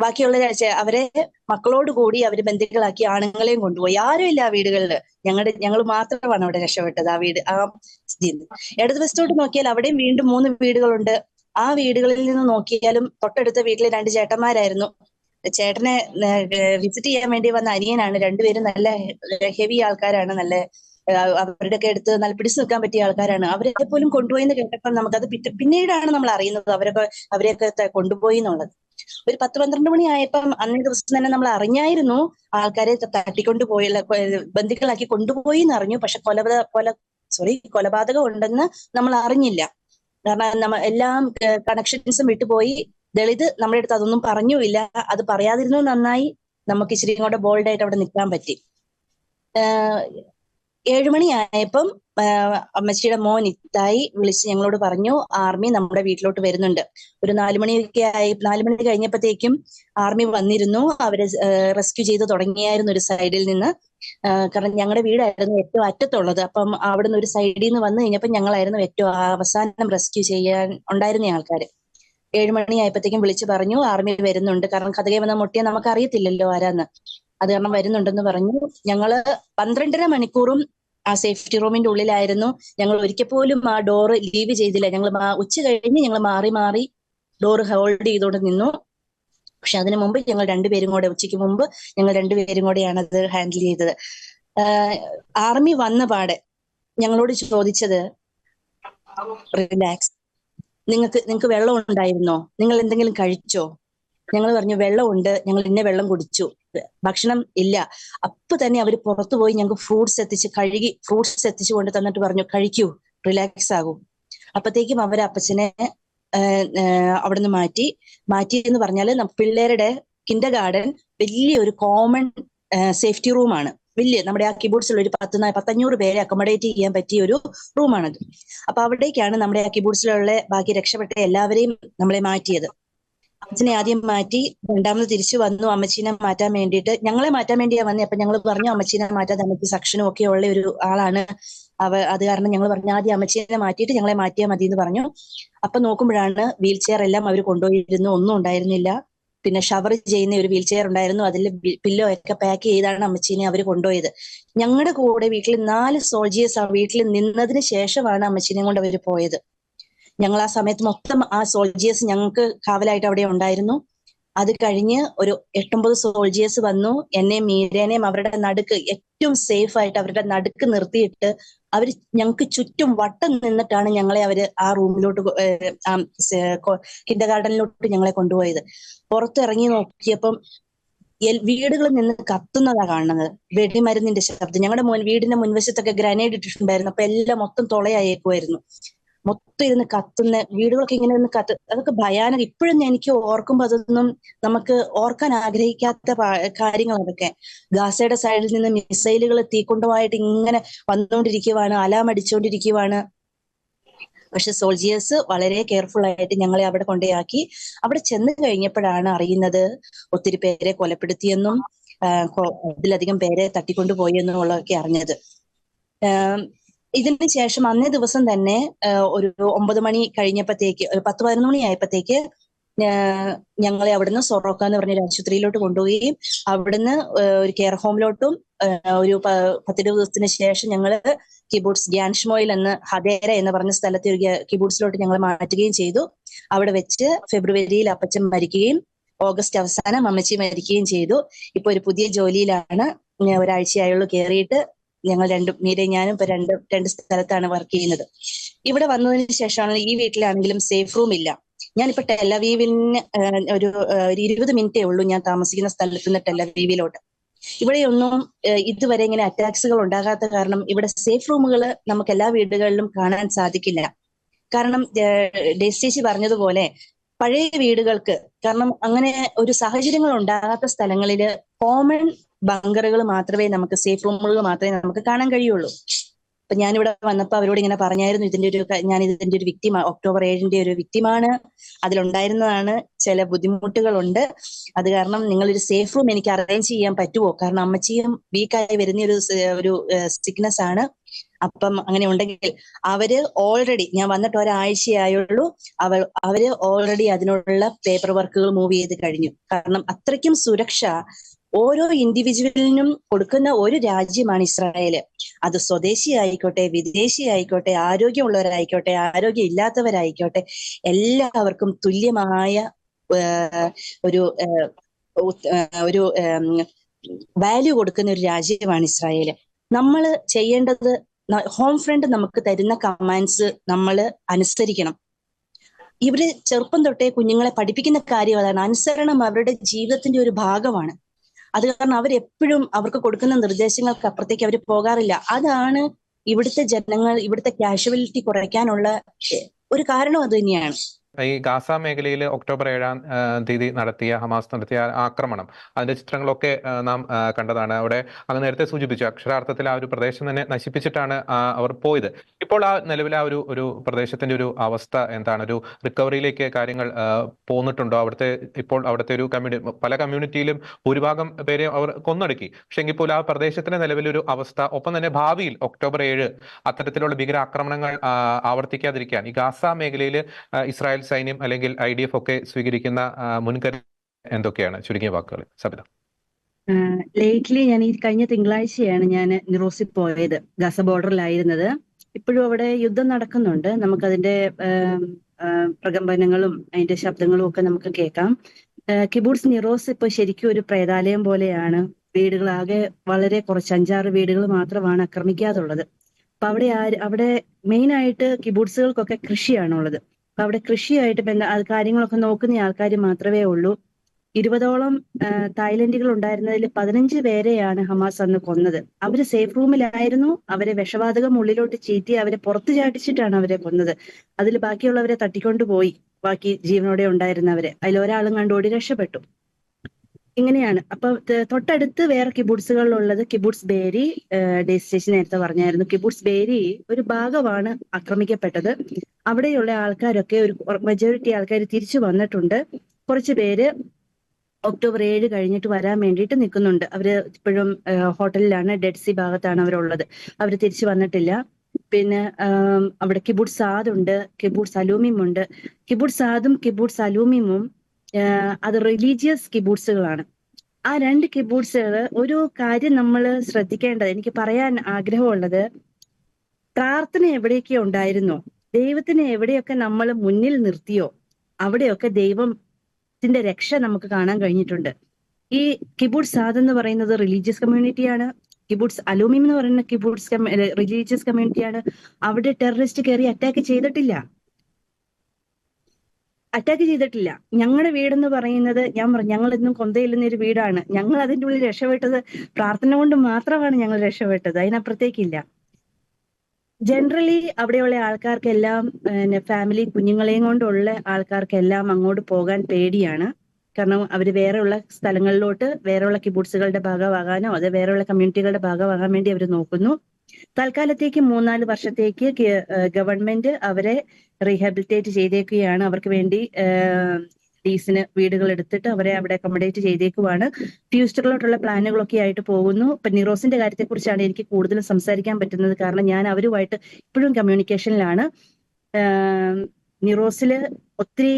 ബാക്കിയുള്ള അവരെ മക്കളോട് കൂടി അവർ ബന്ധുക്കളാക്കി ആണുങ്ങളെയും കൊണ്ടുപോയി. ആരും ഇല്ല ആ വീടുകളിൽ ഞങ്ങളുടെ ഞങ്ങൾ മാത്രമാണ് അവിടെ രക്ഷപ്പെട്ടത് ആ വീട് ആ സ്ഥിതി. ഇടതുവശത്തോട്ട് നോക്കിയാൽ അവിടെയും വീണ്ടും മൂന്ന് വീടുകളുണ്ട്. ആ വീടുകളിൽ നിന്ന് നോക്കിയാലും തൊട്ടടുത്ത വീട്ടിലെ രണ്ട് ചേട്ടന്മാരായിരുന്നു. ചേട്ടനെ വിസിറ്റ് ചെയ്യാൻ വേണ്ടി വന്ന അനിയനാണ്. രണ്ടുപേരും നല്ല ഹെവി ആൾക്കാരാണ്. നല്ല അവരുടെയൊക്കെ എടുത്ത് നല്ല പിടിച്ചു നിൽക്കാൻ പറ്റിയ ആൾക്കാരാണ്. അവരെ പോലും കൊണ്ടുപോയി എന്ന് കേട്ടപ്പോൾ നമുക്കത് പിന്നീടാണ് നമ്മൾ അറിയുന്നത് അവരൊക്കെ അവരെയൊക്കെ കൊണ്ടുപോയി എന്നുള്ളത്. ഒരു പത്ത് പന്ത്രണ്ട് മണി ആയപ്പം അന്നേ ദിവസം തന്നെ നമ്മൾ അറിഞ്ഞായിരുന്നു ആൾക്കാരെ തട്ടിക്കൊണ്ടു തട്ടിക്കൊണ്ട് ബന്ധുക്കളാക്കി കൊണ്ടുപോയി എന്ന് അറിഞ്ഞു. പക്ഷെ കൊലപാത കൊല സോറി കൊലപാതകം ഉണ്ടെന്ന് നമ്മൾ അറിഞ്ഞില്ല. കാരണം നമ്മ എല്ലാം കണക്ഷൻസും വിട്ടുപോയി. ദളിത് നമ്മുടെ അടുത്ത് അതൊന്നും പറഞ്ഞുമില്ല. അത് പറയാതിരുന്നു നന്നായി. നമുക്ക് ഇച്ചിരി കൂടെ ബോൾഡ് ആയിട്ട് അവിടെ നിൽക്കാൻ പറ്റി. ഏഴുമണി ആയപ്പം അമ്മച്ചിയുടെ മോൻ ഇത്തായി വിളിച്ച് ഞങ്ങളോട് പറഞ്ഞു ആർമി നമ്മുടെ വീട്ടിലോട്ട് വരുന്നുണ്ട്. ഒരു നാലു മണിയൊക്കെ ആയി നാലു മണി കഴിഞ്ഞപ്പോഴത്തേക്കും ആർമി വന്നിരുന്നു. അവരെ റെസ്ക്യൂ ചെയ്ത് തുടങ്ങിയായിരുന്നു ഒരു സൈഡിൽ നിന്ന്. കാരണം ഞങ്ങളുടെ വീടായിരുന്നു ഏറ്റവും അറ്റത്തുള്ളത്. അപ്പം അവിടെ നിന്ന് ഒരു സൈഡിൽ നിന്ന് വന്നു കഴിഞ്ഞപ്പോൾ ഞങ്ങളായിരുന്നു ഏറ്റവും അവസാനം റെസ്ക്യൂ ചെയ്യാൻ ഉണ്ടായിരുന്ന ആൾക്കാർ ഏഴുമണി ആയപ്പോഴത്തേക്കും വിളിച്ചു പറഞ്ഞു ആർമി വരുന്നുണ്ട്. കാരണം കഥകെ വന്ന മുട്ടിയെ നമുക്ക് അറിയത്തില്ലല്ലോ ആരാന്ന്. അത് കാരണം വരുന്നുണ്ടെന്ന് പറഞ്ഞു. ഞങ്ങൾ പന്ത്രണ്ടര മണിക്കൂറും ആ സേഫ്റ്റി റൂമിന്റെ ഉള്ളിലായിരുന്നു. ഞങ്ങൾ ഒരിക്കൽ പോലും ആ ഡോറ് ലീവ് ചെയ്തില്ല. ഞങ്ങൾ ഉച്ച കഴിഞ്ഞ് ഞങ്ങൾ മാറി മാറി ഡോറ് ഹോൾഡ് ചെയ്തുകൊണ്ട് നിന്നു. പക്ഷെ അതിനു മുമ്പ് ഞങ്ങൾ രണ്ടുപേരും കൂടെ ഉച്ചയ്ക്ക് മുമ്പ് ഞങ്ങൾ രണ്ടുപേരും കൂടെയാണ് അത് ഹാൻഡിൽ ചെയ്തത്. ആർമി വന്ന പാടെ ഞങ്ങളോട് ചോദിച്ചത് റിലാക്സ് നിങ്ങൾക്ക് നിങ്ങൾക്ക് വെള്ളം ഉണ്ടായിരുന്നോ? നിങ്ങൾ എന്തെങ്കിലും കഴിച്ചോ? ഞങ്ങൾ പറഞ്ഞു വെള്ളമുണ്ട്. ഞങ്ങൾ ഇന്ന വെള്ളം കുടിച്ചു. ഭക്ഷണം ഇല്ല. അപ്പൊ തന്നെ അവർ പുറത്തു പോയി ഞങ്ങൾക്ക് ഫ്രൂട്ട്സ് എത്തിച്ച് കഴുകി ഫ്രൂട്ട്സ് എത്തിച്ചു കൊണ്ട് തന്നിട്ട് പറഞ്ഞു കഴിക്കൂ റിലാക്സ് ആകൂ. അപ്പത്തേക്കും അവർ അപ്പച്ചനെ അവിടുന്ന് മാറ്റി. മാറ്റി എന്ന് പറഞ്ഞാൽ പിള്ളേരുടെ കിൻഡർ ഗാർഡൻ വലിയൊരു കോമൺ സേഫ്റ്റി റൂമാണ് വലിയ നമ്മുടെ ആ ഉള്ള ഒരു പത്ത് പത്തഞ്ഞൂറ് പേരെ അക്കോമഡേറ്റ് ചെയ്യാൻ പറ്റിയ ഒരു റൂമാണത് അപ്പൊ അവിടേക്കാണ് നമ്മുടെ ആ കീബോർഡ്സിലുള്ള ബാക്കി രക്ഷപ്പെട്ട എല്ലാവരെയും നമ്മളെ മാറ്റിയത്. അച്ഛനെ ആദ്യം മാറ്റി രണ്ടാമത് തിരിച്ചു വന്നു അമ്മച്ചീനെ മാറ്റാൻ വേണ്ടിയിട്ട്. ഞങ്ങളെ മാറ്റാൻ വേണ്ടിയാ വന്നേ. അപ്പൊ ഞങ്ങൾ പറഞ്ഞു അമ്മച്ചീനെ മാറ്റാൻ അമ്മച്ചി സക്ഷനും ഒക്കെ ഉള്ള ഒരു ആളാണ് അവ. അത് കാരണം ഞങ്ങൾ പറഞ്ഞു ആദ്യം അമ്മച്ചീനെ മാറ്റിയിട്ട് ഞങ്ങളെ മാറ്റിയാൽ മതി എന്ന് പറഞ്ഞു. അപ്പൊ നോക്കുമ്പോഴാണ് വീൽ ചെയർ എല്ലാം അവർ കൊണ്ടുപോയിരുന്നു. ഒന്നും ഉണ്ടായിരുന്നില്ല. പിന്നെ ഷവർ ചെയ്യുന്ന ഒരു വീൽ ചെയർ ഉണ്ടായിരുന്നു. അതിൽ പില്ലോ ഒക്കെ പാക്ക് ചെയ്താണ് അമ്മച്ചീനെ അവർ കൊണ്ടുപോയത്. ഞങ്ങളുടെ കൂടെ വീട്ടിൽ നാല് സോൾജിയേഴ്സ് ആ വീട്ടിൽ നിന്നതിന് ശേഷമാണ് അമ്മച്ചീനെ കൊണ്ട് അവർ പോയത്. ഞങ്ങൾ ആ സമയത്ത് മൊത്തം ആ സോൾജിയേഴ്സ് ഞങ്ങൾക്ക് കാവലായിട്ട് അവിടെ ഉണ്ടായിരുന്നു. അത് കഴിഞ്ഞ് ഒരു എട്ടൊമ്പത് സോൾജിയേഴ്സ് വന്നു. എന്നെയും മീരേനെയും അവരുടെ നടുക്ക് ഏറ്റവും സേഫ് ആയിട്ട് അവരുടെ നടുക്ക് നിർത്തിയിട്ട് അവർ ഞങ്ങൾക്ക് ചുറ്റും വട്ടം നിന്നിട്ടാണ് ഞങ്ങളെ അവർ ആ റൂമിലോട്ട് കിൻഡർ ഗാർഡനിലോട്ട് ഞങ്ങളെ കൊണ്ടുപോയത്. പുറത്തിറങ്ങി നോക്കിയപ്പം വീടുകളിൽ നിന്ന് കത്തുന്നതാ കാണുന്നത്. വെടിമരുന്നിന്റെ ശബ്ദം. ഞങ്ങളുടെ മുൻ വീടിന്റെ മുൻവശത്തൊക്കെ ഗ്രനേഡ് ഇട്ടിട്ടുണ്ടായിരുന്നു. അപ്പൊ എല്ലാം മൊത്തം തുളയായേക്കുമായിരുന്നു മൊത്തം ഇരുന്ന് കത്തുന്ന വീടുകളൊക്കെ ഇങ്ങനെ ഇരുന്ന് കത്ത് അതൊക്കെ ഭയാനക. ഇപ്പോഴും എനിക്ക് ഓർക്കുമ്പോൾ അതൊന്നും നമുക്ക് ഓർക്കാൻ ആഗ്രഹിക്കാത്ത കാര്യങ്ങൾ അതൊക്കെ. ഗാസയുടെ സൈഡിൽ നിന്ന് മിസൈലുകൾ തീക്കൊണ്ടുമായിട്ട് ഇങ്ങനെ വന്നുകൊണ്ടിരിക്കുവാണ് അലാം അടിച്ചുകൊണ്ടിരിക്കുവാണ്. പക്ഷെ സോൾജിയേഴ്സ് വളരെ കെയർഫുൾ ആയിട്ട് ഞങ്ങളെ അവിടെ കൊണ്ടുപോയാക്കി അവിടെ ചെന്ന് കഴിഞ്ഞപ്പോഴാണ് അറിയുന്നത് ഒത്തിരി പേരെ കൊലപ്പെടുത്തിയെന്നും ഇതിലധികം പേരെ തട്ടിക്കൊണ്ടുപോയെന്നും ഉള്ളതൊക്കെ അറിഞ്ഞത്. ഇതിന് ശേഷം അന്നേ ദിവസം തന്നെ ഒരു ഒമ്പത് മണി കഴിഞ്ഞപ്പോഴത്തേക്ക് ഒരു പത്ത് പതിനൊന്ന് മണി ആയപ്പോഴത്തേക്ക് ഞങ്ങളെ അവിടുന്ന് സൊറോക്ക എന്ന് പറഞ്ഞ ഒരു ആശുപത്രിയിലോട്ട് കൊണ്ടുപോവുകയും അവിടുന്ന് ഒരു കെയർ ഹോമിലോട്ടും ഒരു പത്തിരുപത് ദിവസത്തിന് ശേഷം ഞങ്ങൾ കീബോർഡ്സ് ഗ്യാൻഷ്മോയിൽ എന്ന് ഹദേര എന്ന് പറഞ്ഞ സ്ഥലത്തെ ഒരു കിബൂട്ട്സിലോട്ട് ഞങ്ങൾ മാറ്റുകയും ചെയ്തു. അവിടെ വെച്ച് ഫെബ്രുവരിയിൽ അപ്പച്ചൻ മരിക്കുകയും ഓഗസ്റ്റ് അവസാനം അമ്മച്ചി മരിക്കുകയും ചെയ്തു. ഇപ്പൊ ഒരു പുതിയ ജോലിയിലാണ് ഒരാഴ്ചയായുള്ളൂ കയറിയിട്ട്. ഞങ്ങൾ രണ്ടും മീരയും ഞാനും ഇപ്പൊ രണ്ട് രണ്ട് സ്ഥലത്താണ് വർക്ക് ചെയ്യുന്നത്. ഇവിടെ വന്നതിന് ശേഷമാണ് ഈ വീട്ടിലാണെങ്കിലും സേഫ് റൂം ഇല്ല. ഞാനിപ്പോ ടെലവീവിന് ഒരു ഒരു ഇരുപത് മിനിറ്റേ ഉള്ളൂ ഞാൻ താമസിക്കുന്ന സ്ഥലത്ത് നിന്ന് ടെലവീവിലോട്ട് ഇവിടെയൊന്നും ഇതുവരെ ഇങ്ങനെ അറ്റാക്സുകൾ ഉണ്ടാകാത്ത കാരണം ഇവിടെ സേഫ് റൂമുകൾ നമുക്ക് എല്ലാ വീടുകളിലും കാണാൻ സാധിക്കില്ല. കാരണം ഡെസ്റ്റേച്ചി പറഞ്ഞതുപോലെ പഴയ വീടുകൾക്ക് കാരണം അങ്ങനെ ഒരു സാഹചര്യങ്ങൾ ഉണ്ടാകാത്ത സ്ഥലങ്ങളിൽ കോമൺ ബങ്കറുകൾ മാത്രമേ നമുക്ക് സേഫ് റൂമുകൾ മാത്രമേ നമുക്ക് കാണാൻ കഴിയുള്ളൂ. അപ്പൊ ഞാനിവിടെ വന്നപ്പോ അവരോട് ഇങ്ങനെ പറഞ്ഞായിരുന്നു ഇതിന്റെ ഒരു ഞാൻ ഇതിന്റെ ഒരു വിക്ടിമ ഒക്ടോബർ ഏഴിന്റെ ഒരു വിക്ടിമാണ് അതിലുണ്ടായിരുന്നതാണ് ചില ബുദ്ധിമുട്ടുകളുണ്ട്. അത് കാരണം നിങ്ങളൊരു സേഫ് റൂം എനിക്ക് അറേഞ്ച് ചെയ്യാൻ പറ്റുമോ കാരണം അമ്മച്ചിയും വീക്കായി വരുന്ന ഒരു ഒരു സിക്നസ് ആണ്. അപ്പം അങ്ങനെ ഉണ്ടെങ്കിൽ അവർ ഓൾറെഡി ഞാൻ വന്നിട്ട് ഒരാഴ്ചയായുള്ളൂ അവൾ അവർ ഓൾറെഡി അതിനുള്ള പേപ്പർ വർക്കുകൾ മൂവ് ചെയ്ത് കഴിഞ്ഞു. കാരണം അത്രയ്ക്കും സുരക്ഷ ഓരോ ഇൻഡിവിജ്വലിനും കൊടുക്കുന്ന ഒരു രാജ്യമാണ് ഇസ്രായേൽ. അത് സ്വദേശി ആയിക്കോട്ടെ വിദേശി ആയിക്കോട്ടെ ആരോഗ്യമുള്ളവരായിക്കോട്ടെ ആരോഗ്യം ഇല്ലാത്തവരായിക്കോട്ടെ എല്ലാവർക്കും തുല്യമായ ഒരു ഒരു വാല്യൂ കൊടുക്കുന്ന ഒരു രാജ്യമാണ് ഇസ്രായേൽ. നമ്മൾ ചെയ്യേണ്ടത് ഹോം ഫ്രണ്ട് നമുക്ക് തരുന്ന കമാൻഡ്സ് നമ്മൾ അനുസരിക്കണം. ഇവർ ചെറുപ്പം തൊട്ടേ കുഞ്ഞുങ്ങളെ പഠിപ്പിക്കുന്ന കാര്യം അതാണ്. അനുസരണം അവരുടെ ജീവിതത്തിന്റെ ഒരു ഭാഗമാണ്. അത് കാരണം അവരെപ്പോഴും അവർക്ക് കൊടുക്കുന്ന നിർദ്ദേശങ്ങൾക്ക് അപ്പുറത്തേക്ക് അവർ പോകാറില്ല. അതാണ് ഇവിടുത്തെ ജനങ്ങൾ ഇവിടുത്തെ കാഷ്വാലിറ്റി കുറയ്ക്കാനുള്ള ഒരു കാരണം അത് തന്നെയാണ്. ഈ ഗാസ മേഖലയിൽ ഒക്ടോബർ ഏഴാം തീയതി നടത്തിയ ഹമാസ് നടത്തിയ ആക്രമണം. അതിന്റെ ചിത്രങ്ങളൊക്കെ നാം കണ്ടതാണ്. അവിടെ അങ്ങ് നേരത്തെ സൂചിപ്പിച്ചു അക്ഷരാർത്ഥത്തിൽ ആ ഒരു പ്രദേശം തന്നെ നശിപ്പിച്ചിട്ടാണ് അവർ പോയത്. ഇപ്പോൾ ആ നിലവിലെ ആ ഒരു ഒരു പ്രദേശത്തിന്റെ ഒരു അവസ്ഥ എന്താണ്? ഒരു റിക്കവറിയിലേക്ക് കാര്യങ്ങൾ പോന്നിട്ടുണ്ടോ? അവിടുത്തെ ഇപ്പോൾ അവിടുത്തെ ഒരു കമ്മ്യൂണി പല കമ്മ്യൂണിറ്റിയിലും ഭൂരിഭാഗം പേരെ അവർ കൊന്നൊടുക്കി. പക്ഷെ എങ്കിൽ പോലും ആ പ്രദേശത്തിന്റെ നിലവിലൊരു അവസ്ഥ ഒപ്പം തന്നെ ഭാവിയിൽ ഒക്ടോബർ ഏഴ് അത്തരത്തിലുള്ള ഭീകര ആക്രമണങ്ങൾ ആവർത്തിക്കാതിരിക്കാൻ ഈ ഗാസ മേഖലയിൽ ഇസ്രായേൽ സൈന്യം അല്ലെങ്കിൽ ഐ ഡി എഫ് ഒക്കെ സ്വീകരിക്കുന്ന മുൻകരുതൽ എന്തൊക്കെയാണ്? ചുരുങ്ങിയ വാക്കുകൾ. സബിത. ലേറ്റ്ലി ഞാൻ ഈ കഴിഞ്ഞ തിങ്കളാഴ്ചയാണ് ഞാൻ നിറോസിൽ പോയത്. ഗസ ബോർഡറിലായിരുന്നത്. ഇപ്പോഴും അവിടെ യുദ്ധം നടക്കുന്നുണ്ട്. നമുക്കതിന്റെ പ്രകമ്പനങ്ങളും അതിന്റെ ശബ്ദങ്ങളും ഒക്കെ നമുക്ക് കേൾക്കാം. കിബൂട്സ് നിറോസ് ഇപ്പൊ ശരിക്കും ഒരു പ്രേതാലയം പോലെയാണ്. വീടുകളാകെ വളരെ കുറച്ച് അഞ്ചാറ് വീടുകൾ മാത്രമാണ് ആക്രമിക്കാതുള്ളത്. അപ്പൊ അവിടെ ആര് അവിടെ മെയിൻ ആയിട്ട് കിബൂട്സുകൾക്കൊക്കെ കൃഷിയാണുള്ളത്. അവിടെ കൃഷിയായിട്ട് ബന്ധ കാര്യങ്ങളൊക്കെ നോക്കുന്ന ആൾക്കാർ മാത്രമേ ഉള്ളൂ. ഇരുപതോളം തായ്ലൻഡുകൾ ഉണ്ടായിരുന്നതിൽ പതിനഞ്ച് പേരെയാണ് ഹമാസ് അന്ന് കൊന്നത്. അവർ സേഫ് റൂമിലായിരുന്നു. അവരെ വിഷവാതകം ഉള്ളിലോട്ട് ചീറ്റി അവരെ പുറത്തു ചാടിച്ചിട്ടാണ് അവരെ കൊന്നത്. അതിൽ ബാക്കിയുള്ളവരെ തട്ടിക്കൊണ്ടുപോയി. ബാക്കി ജീവനോടെ ഉണ്ടായിരുന്നവരെ. അതിൽ ഒരാളും കണ്ടോടി രക്ഷപ്പെട്ടു. ഇങ്ങനെയാണ്. അപ്പൊ തൊട്ടടുത്ത് വേറെ കിബൂട്സുകളിലുള്ളത് കിബൂട്സ് ബേരി ഡേ സ്റ്റേഷൻ നേരത്തെ പറഞ്ഞായിരുന്നു. കിബൂട്സ് ബേരി ഒരു ഭാഗമാണ് ആക്രമിക്കപ്പെട്ടത്. അവിടെയുള്ള ആൾക്കാരൊക്കെ ഒരു മെജോറിറ്റി ആൾക്കാർ തിരിച്ചു വന്നിട്ടുണ്ട്. കുറച്ച് പേര് ഒക്ടോബർ ഏഴ് കഴിഞ്ഞിട്ട് വരാൻ വേണ്ടിയിട്ട് നിൽക്കുന്നുണ്ട്. അവർ ഇപ്പോഴും ഹോട്ടലിലാണ് ഡെഡ് സി ഭാഗത്താണ് അവരുള്ളത്. അവർ തിരിച്ചു വന്നിട്ടില്ല. പിന്നെ അവിടെ കിബൂട്ട് സാദ് ഉണ്ട് കിബൂട്ട് സലൂമിം ഉണ്ട് കിബൂട്ട് സാദും കിബൂട്ട് സലൂമിമും അത് റിലീജിയസ് കിബൂട്ട്സുകളാണ് ആ രണ്ട് കിബൂട്ട്സുകൾ ഒരു കാര്യം നമ്മൾ ശ്രദ്ധിക്കേണ്ടത് എനിക്ക് പറയാൻ ആഗ്രഹമുള്ളത് പ്രാർത്ഥന എവിടെയൊക്കെ ഉണ്ടായിരുന്നോ ദൈവത്തിന് എവിടെയൊക്കെ നമ്മൾ മുന്നിൽ നിർത്തിയോ അവിടെയൊക്കെ ദൈവത്തിന്റെ രക്ഷ നമുക്ക് കാണാൻ കഴിഞ്ഞിട്ടുണ്ട്. ഈ കിബൂട്ട് ആദ് എന്ന് പറയുന്നത് റിലീജിയസ് കമ്മ്യൂണിറ്റിയാണ് കിബൂട്ട്സ് അലൂമിയം എന്ന് പറയുന്ന കിബൂട്ട്സ് റിലീജിയസ് കമ്മ്യൂണിറ്റിയാണ് അവിടെ ടെററിസ്റ്റ് കയറി അറ്റാക്ക് ചെയ്തിട്ടില്ല. അറ്റാക്ക് ചെയ്തിട്ടില്ല. ഞങ്ങളുടെ വീടെന്ന് പറയുന്നത് ഞാൻ പറഞ്ഞു ഞങ്ങൾ ഇന്നും കൊന്തയില്ലുന്ന ഒരു വീടാണ്. ഞങ്ങൾ അതിന്റെ ഉള്ളിൽ രക്ഷപ്പെട്ടത് പ്രാർത്ഥന കൊണ്ട് മാത്രമാണ് ഞങ്ങൾ രക്ഷപ്പെട്ടത്. അതിനപ്പുറത്തേക്കില്ല. ജനറലി അവിടെയുള്ള ആൾക്കാർക്കെല്ലാം ഫാമിലി കുഞ്ഞുങ്ങളെയും കൊണ്ടുള്ള ആൾക്കാർക്കെല്ലാം അങ്ങോട്ട് പോകാൻ പേടിയാണ്. കാരണം അവർ വേറെയുള്ള സ്ഥലങ്ങളിലോട്ട് വേറെയുള്ള കിബൂട്ട്സുകളുടെ ഭാഗമാകാനോ അതെ വേറെയുള്ള കമ്മ്യൂണിറ്റികളുടെ ഭാഗമാകാൻ വേണ്ടി അവർ നോക്കുന്നു. തൽക്കാലത്തേക്ക് മൂന്നാൽ വർഷത്തേക്ക് ഗവൺമെന്റ് അവരെ റീഹാബിലിറ്റേറ്റ് ചെയ്തേക്കുകയാണ്. അവർക്ക് വേണ്ടി ലീസിന് വീടുകൾ എടുത്തിട്ട് അവരെ അവിടെ അക്കോമഡേറ്റ് ചെയ്തേക്കുവാണ്. ഫ്യൂച്ചറിലോട്ടുള്ള പ്ലാനുകളൊക്കെ ആയിട്ട് പോകുന്നു. ഇപ്പൊ നിറോസിന്റെ കാര്യത്തെ കുറിച്ചാണ് എനിക്ക് കൂടുതലും സംസാരിക്കാൻ പറ്റുന്നത്. കാരണം ഞാൻ അവരുമായിട്ട് ഇപ്പോഴും കമ്മ്യൂണിക്കേഷനിലാണ് നിറോസിൽ ഒത്തിരി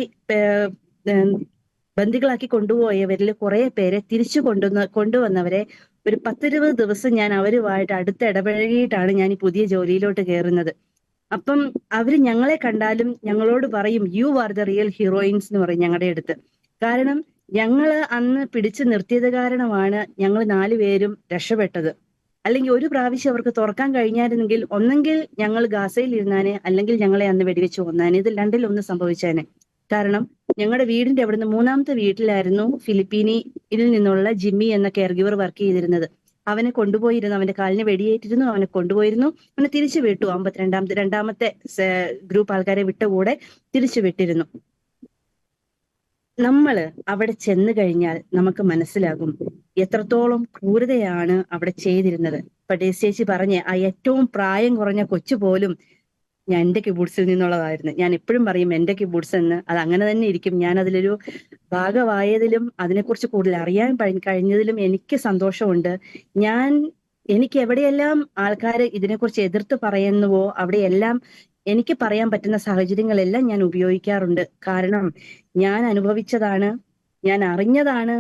ബന്ദികളാക്കി കൊണ്ടുപോയവരിൽ കുറെ പേരെ തിരിച്ചു കൊണ്ടുവന്ന കൊണ്ടുവന്നവരെ ഒരു പത്തിരുപത് ദിവസം ഞാൻ അവരുമായിട്ട് അടുത്ത് ഇടപഴകിയിട്ടാണ് ഞാൻ ഈ പുതിയ ജോലിയിലോട്ട് കയറുന്നത്. അപ്പം അവർ ഞങ്ങളെ കണ്ടാലും ഞങ്ങളോട് പറയും you are the real heroines എന്ന് പറയും ഞങ്ങളുടെ അടുത്ത്. കാരണം ഞങ്ങൾ അന്ന് പിടിച്ചു നിർത്തിയത് കാരണമാണ് ഞങ്ങൾ നാലുപേരും രക്ഷപ്പെട്ടത്. അല്ലെങ്കിൽ ഒരു പ്രാവശ്യം അവർക്ക് തുറക്കാൻ കഴിഞ്ഞായിരുന്നെങ്കിൽ ഒന്നെങ്കിൽ ഞങ്ങൾ ഗാസയിൽ ഇരുന്നാനെ അല്ലെങ്കിൽ ഞങ്ങളെ അന്ന് വെടിവെച്ച് കൊന്നാനെ. ഇത് രണ്ടിലൊന്ന് സംഭവിച്ചേനെ. കാരണം ഞങ്ങളുടെ വീടിന്റെ അവിടുന്ന് മൂന്നാമത്തെ വീട്ടിലായിരുന്നു ഫിലിപ്പീനിയിൽ നിന്നുള്ള ജിമ്മി എന്ന കെയർ ഗിവർ വർക്ക് ചെയ്തിരുന്നത്. അവനെ കൊണ്ടുപോയിരുന്നു അവന്റെ കാലിന് വെടിയേറ്റിരുന്നു അവനെ കൊണ്ടുപോയിരുന്നു. അവനെ തിരിച്ചു വിട്ടു. അമ്പത്തിരണ്ടാമത്തെ രണ്ടാമത്തെ ഗ്രൂപ്പ് ആൾക്കാരെ വിട്ട കൂടെ തിരിച്ചു വിട്ടിരുന്നു. നമ്മൾ അവിടെ ചെന്നു കഴിഞ്ഞാൽ നമുക്ക് മനസ്സിലാകും എത്രത്തോളം ക്രൂരതയാണ് അവിടെ ചെയ്തിരുന്നത്. ഇപ്പൊ ഡേസേച്ചി പറഞ്ഞ ആ ഏറ്റവും പ്രായം കുറഞ്ഞ കൊച്ചു പോലും ഞാൻ എന്റെ കിബൂട്സിൽ നിന്നുള്ളതായിരുന്നു. ഞാൻ എപ്പോഴും പറയും എന്റെ കിബൂട്സ് എന്ന്. അത് അങ്ങനെ തന്നെ ഇരിക്കും. ഞാൻ അതിലൊരു ഭാഗമായതിലും അതിനെക്കുറിച്ച് കൂടുതൽ അറിയാൻ കഴിഞ്ഞതിലും എനിക്ക് സന്തോഷമുണ്ട്. ഞാൻ എനിക്ക് എവിടെയെല്ലാം ആൾക്കാർ ഇതിനെക്കുറിച്ച് എതിർത്ത് പറയുന്നുവോ അവിടെയെല്ലാം എനിക്ക് പറയാൻ പറ്റുന്ന സാഹചര്യങ്ങളെല്ലാം ഞാൻ ഉപയോഗിക്കാറുണ്ട്. കാരണം ഞാൻ അനുഭവിച്ചതാണ് ഞാൻ അറിഞ്ഞതാണ്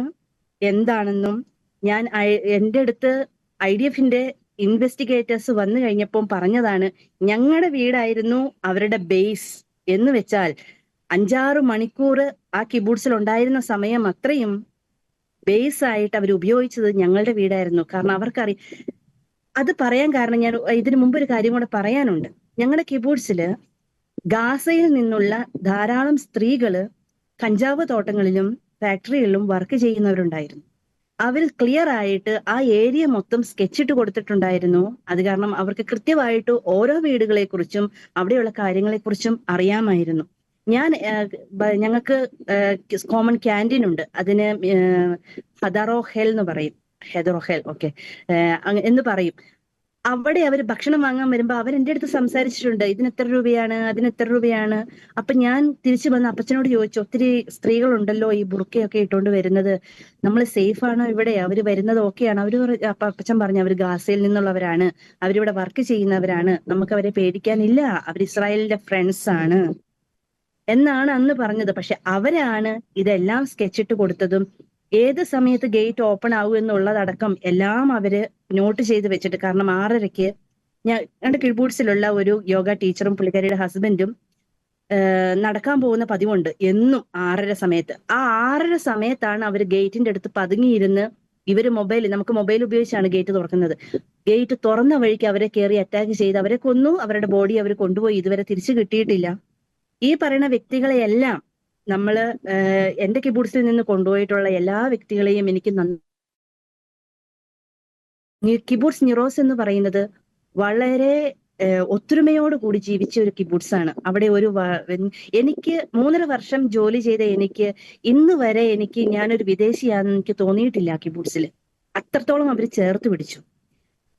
എന്താണെന്നും ഞാൻ എന്റെ അടുത്ത് ഐ ഡി എഫിന്റെ ഇൻവെസ്റ്റിഗേറ്റേഴ്സ് വന്നു കഴിഞ്ഞപ്പോൾ പറഞ്ഞതാണ് ഞങ്ങളുടെ വീടായിരുന്നു അവരുടെ ബേസ് എന്ന് വെച്ചാൽ അഞ്ചാറ് മണിക്കൂർ ആ കിബൂട്ട്സിൽ ഉണ്ടായിരുന്ന സമയം അത്രയും ബേസ് ആയിട്ട് അവർ ഉപയോഗിച്ചത് ഞങ്ങളുടെ വീടായിരുന്നു. കാരണം അവർക്കറി അത് പറയാൻ കാരണം ഞാൻ ഇതിനു മുമ്പ് ഒരു കാര്യം കൂടെ പറയാനുണ്ട്. ഞങ്ങളുടെ കിബൂട്ട്സിൽ ഗാസയിൽ നിന്നുള്ള ധാരാളം സ്ത്രീകൾ കഞ്ചാവ് തോട്ടങ്ങളിലും ഫാക്ടറികളിലും വർക്ക് ചെയ്യുന്നവരുണ്ടായിരുന്നു. അവർ ക്ലിയർ ആയിട്ട് ആ ഏരിയ മൊത്തം സ്കെച്ച് ഇട്ട് കൊടുത്തിട്ടുണ്ടായിരുന്നു. അത് കാരണം അവർക്ക് കൃത്യമായിട്ട് ഓരോ വീടുകളെ കുറിച്ചും അവിടെയുള്ള കാര്യങ്ങളെ കുറിച്ചും അറിയാമായിരുന്നു. ഞാൻ ഞങ്ങൾക്ക് കോമൺ ക്യാന്റീൻ ഉണ്ട്. അതിന് ഹദറോഹെൽ എന്ന് പറയും. ഹെദറോഹെൽ ഓക്കെ എന്ന് പറയും. അവിടെ അവർ ഭക്ഷണം വാങ്ങാൻ വരുമ്പോൾ അവർ എന്റെ അടുത്ത് സംസാരിച്ചിട്ടുണ്ട് ഇതിന് എത്ര രൂപയാണ്? അതിന് എത്ര രൂപയാണ്? അപ്പൊ ഞാൻ തിരിച്ചു വന്ന് അപ്പച്ചനോട് ചോദിച്ചു ഒത്തിരി സ്ത്രീകളുണ്ടല്ലോ ഈ ബുർക്കയൊക്കെ ഇട്ടുകൊണ്ട് വരുന്നത്. നമ്മൾ സേഫ് ആണോ ഇവിടെ? അവർ വരുന്നത് ഓക്കെയാണ് അവർ അപ്പച്ചൻ പറഞ്ഞു അവർ ഗാസയിൽ നിന്നുള്ളവരാണ്. അവരിവിടെ വർക്ക് ചെയ്യുന്നവരാണ്. നമുക്ക് അവരെ പേടിക്കാനില്ല. അവർ ഇസ്രായേലിന്റെ ഫ്രണ്ട്സ് ആണ്. എന്നാണ് അന്ന് പറഞ്ഞത്. പക്ഷെ അവരാണ് ഇതെല്ലാം സ്കെച്ചിട്ട് കൊടുത്തതും ഏത് സമയത്ത് ഗേറ്റ് ഓപ്പൺ ആവും എന്നുള്ളതടക്കം എല്ലാം അവർ നോട്ട് ചെയ്ത് വെച്ചിട്ട് കാരണം ആറരയ്ക്ക് ഞാൻ ഞങ്ങളുടെ കിഴ്ബൂട്ട്സിലുള്ള ഒരു യോഗ ടീച്ചറും പുള്ളിക്കാരിയുടെ ഹസ്ബൻഡും നടക്കാൻ പോകുന്ന പതിവുണ്ട് എന്നും ആറര സമയത്ത്. ആ ആറര സമയത്താണ് അവർ ഗേറ്റിന്റെ അടുത്ത് പതുങ്ങിയിരുന്ന് ഇവർ മൊബൈൽ നമുക്ക് മൊബൈൽ ഉപയോഗിച്ചാണ് ഗേറ്റ് തുറക്കുന്നത്. ഗേറ്റ് തുറന്ന വഴിക്ക് അവരെ കയറി അറ്റാക്ക് ചെയ്ത് അവരെ കൊന്നു അവരുടെ ബോഡി അവർ കൊണ്ടുപോയി ഇതുവരെ തിരിച്ചു കിട്ടിയിട്ടില്ല. ഈ പറയുന്ന വ്യക്തികളെയെല്ലാം നമ്മൾ ഏഹ് എന്റെ കിബൂട്സിൽ നിന്ന് കൊണ്ടുപോയിട്ടുള്ള എല്ലാ വ്യക്തികളെയും എനിക്ക് നന്ദി കിബൂട്ട്സ് നിറോസ് എന്ന് പറയുന്നത് വളരെ ഒത്തൊരുമയോട് കൂടി ജീവിച്ച ഒരു കിബൂട്സ് ആണ്. അവിടെ ഒരു എനിക്ക് മൂന്നര വർഷം ജോലി ചെയ്ത എനിക്ക് ഇന്ന് വരെ എനിക്ക് ഞാനൊരു വിദേശിയാണെന്ന് എനിക്ക് തോന്നിയിട്ടില്ല ആ കിബൂട്ട്സിൽ അത്രത്തോളം അവർ ചേർത്ത് പിടിച്ചു.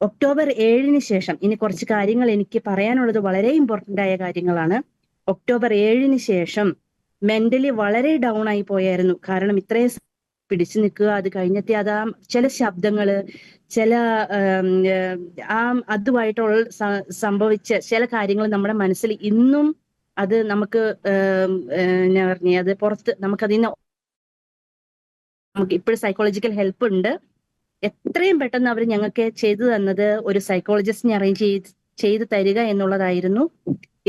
ഒക്ടോബർ ഏഴിന് ശേഷം ഇനി കുറച്ച് കാര്യങ്ങൾ എനിക്ക് പറയാനുള്ളത് വളരെ ഇമ്പോർട്ടന്റ് ആയ കാര്യങ്ങളാണ്. ഒക്ടോബർ ഏഴിന് ശേഷം മെന്റലി വളരെ ഡൗൺ ആയി പോയായിരുന്നു. കാരണം ഇത്രയും പിടിച്ചു നിൽക്കുക അത് കഴിഞ്ഞത്തെ അത് ആ ചില ശബ്ദങ്ങൾ ചില ആം, അതുമായിട്ടുള്ള സംഭവിച്ച ചില കാര്യങ്ങൾ നമ്മുടെ മനസ്സിൽ ഇന്നും അത് നമുക്ക് ഞാൻ പറഞ്ഞ അത് പുറത്ത് നമുക്കതിൽ നിന്ന് നമുക്ക് ഇപ്പോഴും സൈക്കോളജിക്കൽ ഹെൽപ്പ് ഉണ്ട്. എത്രയും പെട്ടെന്ന് അവർ ഞങ്ങൾക്ക് ചെയ്തു തന്നത് ഒരു സൈക്കോളജിസ്റ്റിനെ അറേഞ്ച് ചെയ്ത് ചെയ്തു തരിക എന്നുള്ളതായിരുന്നു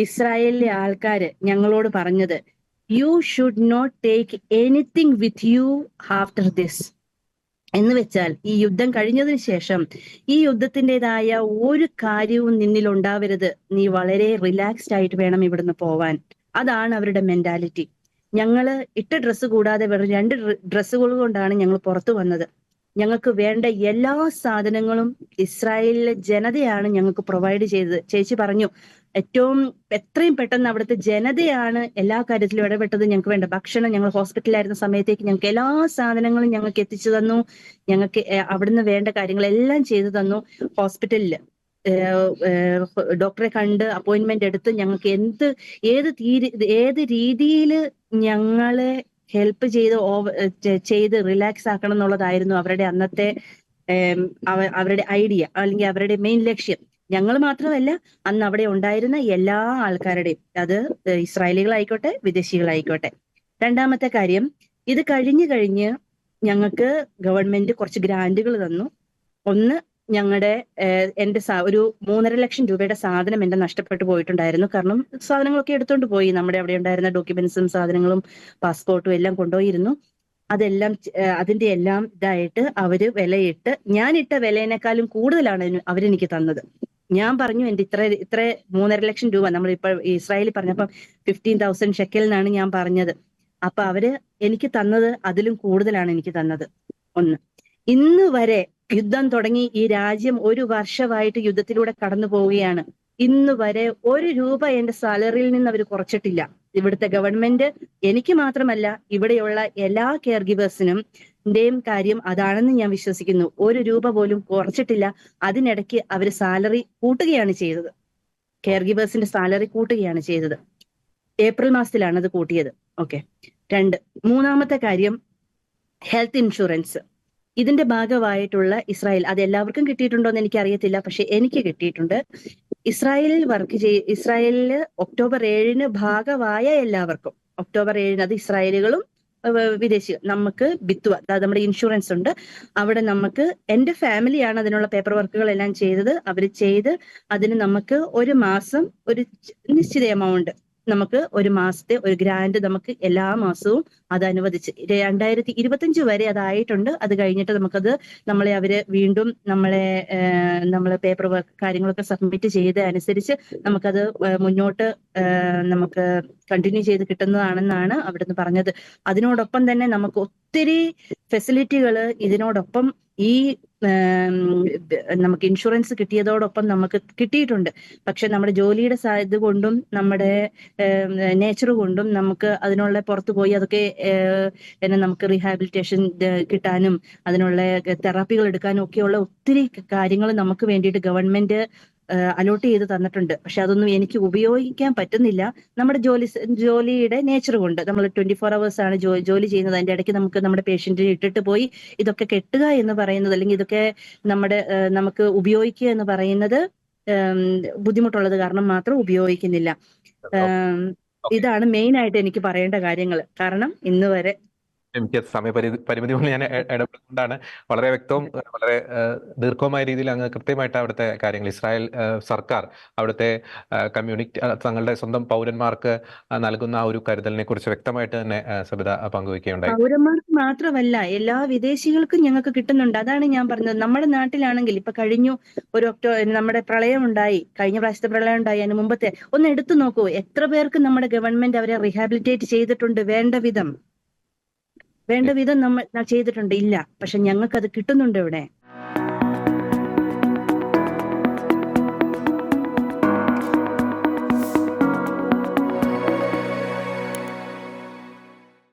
ഇസ്രായേലിലെ ആൾക്കാര് ഞങ്ങളോട് പറഞ്ഞത്. You should not take anything with you after this എന്ന് വെച്ചാൽ ഈ യുദ്ധം കഴിഞ്ഞതിന് ശേഷം ഈ യുദ്ധത്തിന്റെതായ ഒരു കാര്യവും നിന്നിൽ ഉണ്ടാവരുത്. നീ വളരെ റിലാക്സ്ഡ് ആയിട്ട് വേണം ഇവിടുന്ന് പോവാൻ. അതാണ് അവരുടെ മെന്റാലിറ്റി ഞങ്ങൾ ഇട്ട ഡ്രസ്സ് കൂടാതെ വെറും രണ്ട് ഡ്രസ്സുകൾ കൊണ്ടാണ് ഞങ്ങൾ പുറത്തു വന്നത്. ഞങ്ങൾക്ക് വേണ്ട എല്ലാ സാധനങ്ങളും ഇസ്രായേലിലെ ജനതയാണ് ഞങ്ങൾക്ക് പ്രൊവൈഡ് ചെയ്തത്. ചേച്ചി പറഞ്ഞു ഏറ്റവും എത്രയും പെട്ടെന്ന് അവിടുത്തെ ജനതയാണ് എല്ലാ കാര്യത്തിലും ഇടപെട്ടത് ഞങ്ങൾക്ക് വേണ്ട ഭക്ഷണം. ഞങ്ങൾ ഹോസ്പിറ്റലിലായിരുന്ന സമയത്തേക്ക് ഞങ്ങൾക്ക് എല്ലാ സാധനങ്ങളും ഞങ്ങൾക്ക് എത്തിച്ചു തന്നു. ഞങ്ങൾക്ക് അവിടുന്ന് വേണ്ട കാര്യങ്ങളെല്ലാം ചെയ്തു തന്നു. ഹോസ്പിറ്റലിൽ ഡോക്ടറെ കണ്ട് അപ്പോയിന്റ്മെന്റ് എടുത്ത് ഞങ്ങൾക്ക് എന്ത് ഏത് തീരു ഏത് രീതിയിൽ ഞങ്ങളെ ഹെൽപ്പ് ചെയ്ത് ചെയ്ത് റിലാക്സ് ആക്കണം എന്നുള്ളതായിരുന്നു അവരുടെ അന്നത്തെ അവരുടെ ഐഡിയ അല്ലെങ്കിൽ അവരുടെ മെയിൻ ലക്ഷ്യം. ഞങ്ങൾ മാത്രമല്ല അന്ന് അവിടെ ഉണ്ടായിരുന്ന എല്ലാ ആൾക്കാരുടെയും അത് ഇസ്രായേലികളായിക്കോട്ടെ വിദേശികളായിക്കോട്ടെ. രണ്ടാമത്തെ കാര്യം ഇത് കഴിഞ്ഞു കഴിഞ്ഞ് ഞങ്ങൾക്ക് ഗവൺമെന്റ് കുറച്ച് ഗ്രാന്റുകൾ തന്നു. ഒന്ന് ഞങ്ങളുടെ എന്റെ ഒരു മൂന്നര ലക്ഷം രൂപയുടെ സാധനം എന്റെ നഷ്ടപ്പെട്ടു പോയിട്ടുണ്ടായിരുന്നു. കാരണം സാധനങ്ങളൊക്കെ എടുത്തുകൊണ്ട് പോയി. നമ്മുടെ അവിടെ ഉണ്ടായിരുന്ന ഡോക്യുമെന്റ്സും സാധനങ്ങളും പാസ്പോർട്ടും എല്ലാം കൊണ്ടുപോയിരുന്നു. അതെല്ലാം അതിന്റെ എല്ലാം ഇതായിട്ട് അവർ വിലയിട്ട് ഞാൻ ഇട്ട വിലയേക്കാളും കൂടുതലാണ് അവരെനിക്ക് തന്നത്. ഞാൻ പറഞ്ഞു എന്റെ ഇത്ര ഇത്ര മൂന്നര ലക്ഷം രൂപ നമ്മൾ ഇപ്പൊ ഇസ്രായേലിൽ പറഞ്ഞപ്പം ഫിഫ്റ്റീൻ തൗസൻഡ് ഷെക്കലിനാണ് ഞാൻ പറഞ്ഞത്. അപ്പൊ അവർ എനിക്ക് തന്നത് അതിലും കൂടുതലാണ് എനിക്ക് തന്നത്. ഒന്ന് ഇന്ന് വരെ യുദ്ധം തുടങ്ങി ഈ രാജ്യം ഒരു വർഷമായിട്ട് യുദ്ധത്തിലൂടെ കടന്നു പോവുകയാണ്. ഇന്ന് വരെ ഒരു രൂപ എന്റെ സാലറിയിൽ നിന്ന് അവർ കുറച്ചിട്ടില്ല. ഇവിടുത്തെ ഗവൺമെന്റ് എനിക്ക് മാത്രമല്ല ഇവിടെയുള്ള എല്ലാ കെയർ ഗിവേഴ്സിനും ന്റെയും കാര്യം അതാണെന്ന് ഞാൻ വിശ്വസിക്കുന്നു. ഒരു രൂപ പോലും കുറച്ചിട്ടില്ല. അതിനിടയ്ക്ക് അവർ സാലറി കൂട്ടുകയാണ് ചെയ്തത്. കെയർ ഗിവേഴ്സിന്റെ സാലറി കൂട്ടുകയാണ് ചെയ്തത്. ഏപ്രിൽ മാസത്തിലാണ് അത് കൂട്ടിയത്. ഓക്കെ രണ്ട് മൂന്നാമത്തെ കാര്യം ഹെൽത്ത് ഇൻഷുറൻസ് ഇതിന്റെ ഭാഗമായിട്ടുള്ള ഇസ്രായേൽ അത് എല്ലാവർക്കും കിട്ടിയിട്ടുണ്ടോ എന്ന് എനിക്ക് അറിയത്തില്ല പക്ഷെ എനിക്ക് കിട്ടിയിട്ടുണ്ട്. ഇസ്രായേലിൽ വർക്ക് ചെയ് ഇസ്രായേലിൽ ഒക്ടോബർ ഏഴിന് ഭാഗമായ എല്ലാവർക്കും. ഒക്ടോബർ ഏഴിന് അത് ഇസ്രായേലുകളും വിദേശികൾ. നമുക്ക് ബിത്വ അതായത് നമ്മുടെ ഇൻഷുറൻസ് ഉണ്ട്. അവിടെ നമുക്ക് എന്റെ ഫാമിലിയാണ് അതിനുള്ള പേപ്പർ വർക്കുകളെല്ലാം ചെയ്തത്. അവർ ചെയ്ത് അതിന് നമുക്ക് ഒരു മാസം ഒരു നിശ്ചിത എമൗണ്ട് നമുക്ക് ഒരു മാസത്തെ ഒരു ഗ്രാൻഡ് നമുക്ക് എല്ലാ മാസവും അത് അനുവദിച്ച്. രണ്ടായിരത്തി ഇരുപത്തഞ്ച് വരെ അതായിട്ടുണ്ട് അത് കഴിഞ്ഞിട്ട് നമുക്കത് നമ്മളെ അവർ വീണ്ടും നമ്മളെ നമ്മളെ പേപ്പർ വർക്ക് കാര്യങ്ങളൊക്കെ സബ്മിറ്റ് ചെയ്ത് അനുസരിച്ച് നമുക്കത് മുന്നോട്ട് നമുക്ക് കണ്ടിന്യൂ ചെയ്ത് കിട്ടുന്നതാണെന്നാണ് അവിടുന്ന് പറഞ്ഞത്. അതിനോടൊപ്പം തന്നെ നമുക്ക് ഒത്തിരി ഫെസിലിറ്റികൾ ഇതിനോടൊപ്പം ഈ നമുക്ക് ഇൻഷുറൻസ് കിട്ടിയതോടൊപ്പം നമുക്ക് കിട്ടിയിട്ടുണ്ട്. പക്ഷെ നമ്മുടെ ജോലിയുടെ ഇത് കൊണ്ടും നമ്മുടെ നേച്ചർ കൊണ്ടും നമുക്ക് അതിനുള്ള പുറത്തു പോയി അതൊക്കെ പിന്നെ നമുക്ക് റീഹാബിലിറ്റേഷൻ കിട്ടാനും അതിനുള്ള തെറാപ്പികൾ എടുക്കാനും ഒക്കെയുള്ള ഒത്തിരി കാര്യങ്ങൾ നമുക്ക് വേണ്ടിയിട്ട് ഗവൺമെന്റ് അലോട്ട് ചെയ്ത് തന്നിട്ടുണ്ട്. പക്ഷെ അതൊന്നും എനിക്ക് ഉപയോഗിക്കാൻ പറ്റുന്നില്ല. നമ്മുടെ ജോലി ജോലിയുടെ നേച്ചർ കൊണ്ട്. നമ്മൾ ട്വന്റി ഫോർ അവേഴ്സ് ആണ് ജോലി ചെയ്യുന്നത്. അതിന്റെ ഇടയ്ക്ക് നമുക്ക് നമ്മുടെ പേഷ്യന്റിനെ ഇട്ടിട്ട് പോയി ഇതൊക്കെ കെട്ടുക എന്ന് പറയുന്നത് അല്ലെങ്കിൽ ഇതൊക്കെ നമ്മുടെ നമുക്ക് ഉപയോഗിക്കുക എന്ന് പറയുന്നത് ബുദ്ധിമുട്ടുള്ളത് കാരണം മാത്രം ഉപയോഗിക്കുന്നില്ല. ഇതാണ് മെയിൻ ആയിട്ട് എനിക്ക് പറയേണ്ട കാര്യങ്ങൾ. കാരണം ഇന്ന് വരെ എനിക്ക് സമയപരിധി പരിമിതി കൊണ്ട് ഞാൻ ഇടപെടുന്നതുകൊണ്ടാണ് വളരെ വ്യക്തവും വളരെ ദീർഘവുമായ രീതിയിൽ അങ്ങ് കൃത്യമായിട്ട് അവിടുത്തെ കാര്യങ്ങൾ ഇസ്രായേൽ സർക്കാർ അവിടുത്തെ കമ്മ്യൂണിറ്റി തങ്ങളുടെ സ്വന്തം പൗരന്മാർക്ക് നൽകുന്ന ആ ഒരു കരുതലിനെ കുറിച്ച് വ്യക്തമായിട്ട് തന്നെ സബിത പങ്കുവയ്ക്കുകയുണ്ടായി. പൗരന്മാർക്ക് മാത്രമല്ല എല്ലാ വിദേശികൾക്കും ഞങ്ങൾക്ക് കിട്ടുന്നുണ്ട്. അതാണ് ഞാൻ പറഞ്ഞത്. നമ്മുടെ നാട്ടിലാണെങ്കിൽ ഇപ്പൊ കഴിഞ്ഞു ഒരു ഒക്ടോബർ നമ്മുടെ പ്രളയം ഉണ്ടായി കഴിഞ്ഞ പ്രാവശ്യത്തെ പ്രളയം ഉണ്ടായി അതിന് മുമ്പത്തെ. ഒന്ന് എടുത്തു നോക്കൂ. എത്ര പേർക്ക് നമ്മുടെ ഗവൺമെന്റ് അവരെ റീഹാബിലിറ്റേറ്റ് ചെയ്തിട്ടുണ്ട് വേണ്ട വിധം. വേണ്ട വിധം നമ്മൾ ചെയ്തിട്ടുണ്ട് ഇല്ല. പക്ഷെ ഞങ്ങൾക്ക് അത് കിട്ടുന്നുണ്ട് ഇവിടെ.